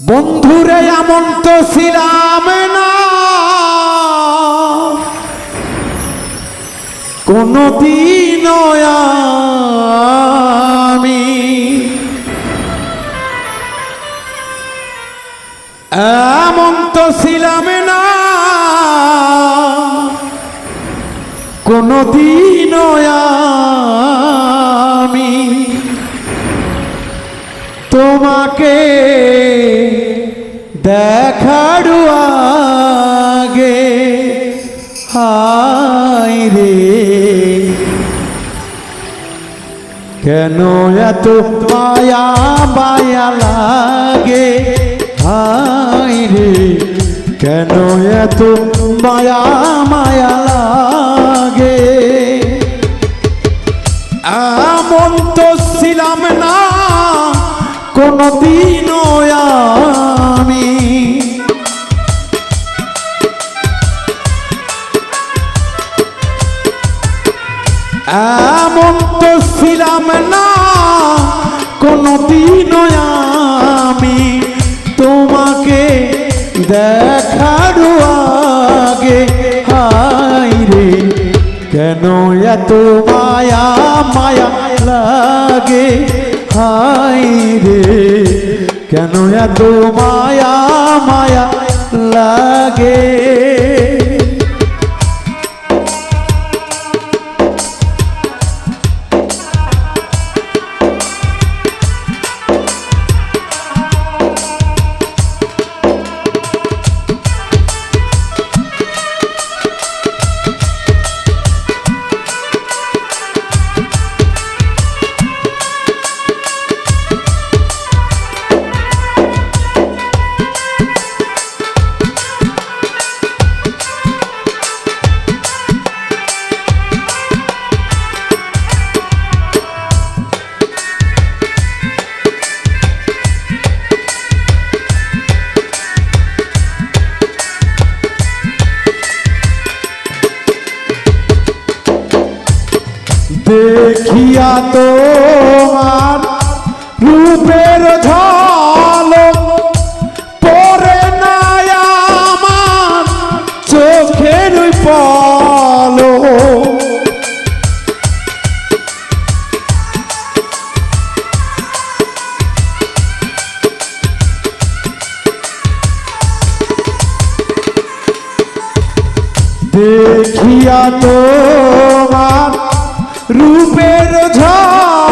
বন্ধুরে এমন তো ছিলাম না। কোনদিন আমি এমন তো ছিলাম না। কোনদিন আমি তোমাকে দেখার আগে হাই রে। কেন এত মায়া মায়া লাগে? হাই রে। কেন এত মায়া মায়া লাগে? এমন তো ছিলাম না, কোনদিনও আমি তোমাকে দেখার আগে হাই রে, কেন এত মায়া মায়া লাগে? হাই রে, কেন এত মায়া মায়া লাগে? দেখিয়া তোমার রূপের ঝলক পরে নাই আমার চোখের পলো দেখিয়া তোমার রূপের ঝলক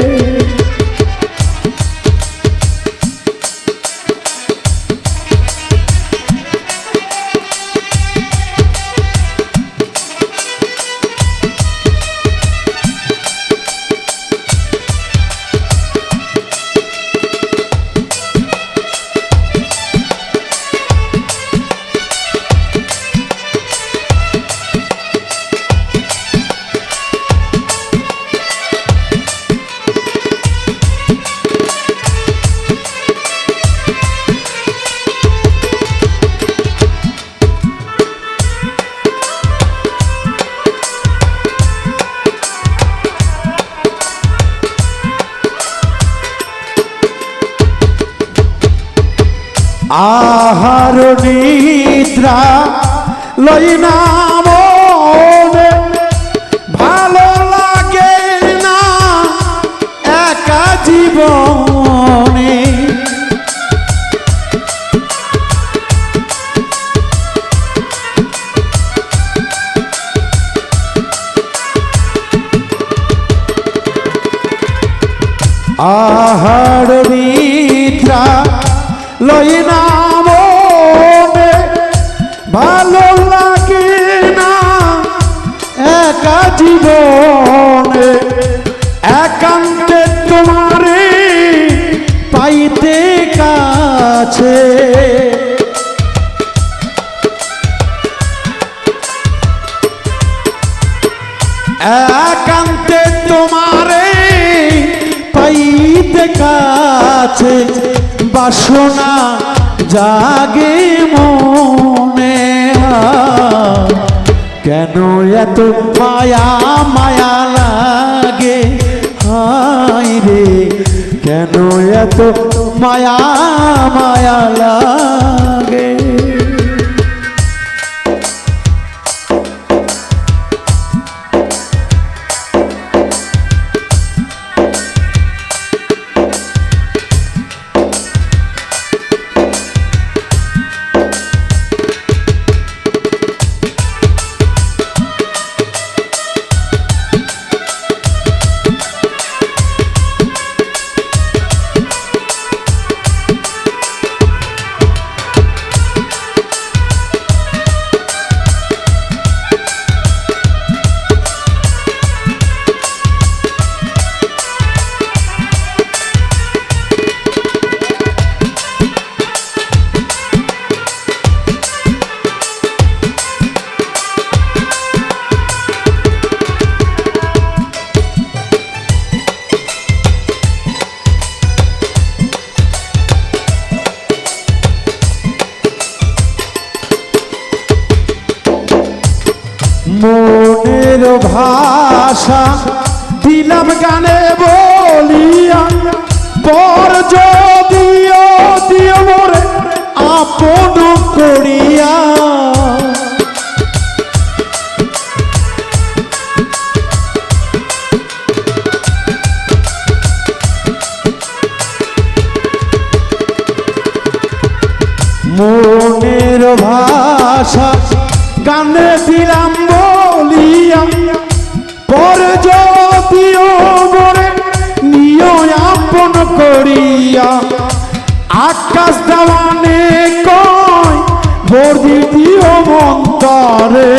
আহার নিদ্রা লই নাম ভালো লাগে না একা জীবনে। একান্তে তোমারে পাইতে কাছে বাসনা জাগে মনে কেন এত মায়া মায়া লাগে? হাই রে, কেন এত মায়া মায়া লাগে? মনের ভাষা দিলাম গানে বলিয়া, পর যদিও দিও মোরে আপন করিয়া। মনের ভাষা গানে দিলাম বলিয়া পর যদিও মরে নিয় আপন করিয়া। আকাশ দেওয়ানে কয়, ভোর দিও মন্তরে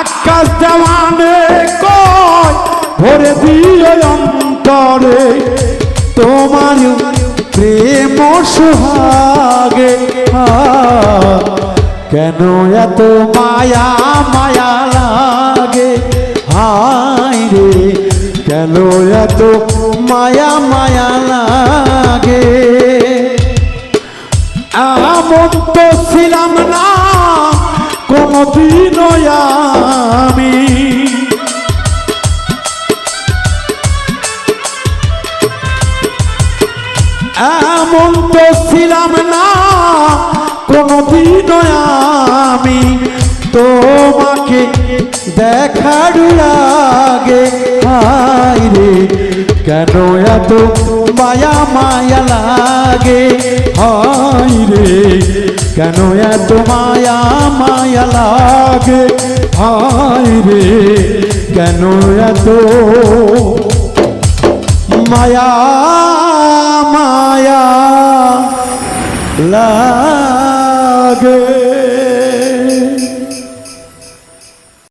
আকাশ দেওয়ানে কয়, ভরে দিও অন্তরে। তোমার প্রেম সোহাগে। আ, কেন এত মায়া মায়া লাগে? হাই রে কেন এত মায়া মায়া লাগে? এমন তো ছিলাম না কোনদিন আমি। এমন তো ছিলাম না, কোনদিন আমি তোমাকে দেখার আগে। হাই রে, কেন এত মায়া মায়া লাগে? হাই রে, কেন এত মায়া মায়া লাগে? হাই রে, কেন এত মায়া মায়া লা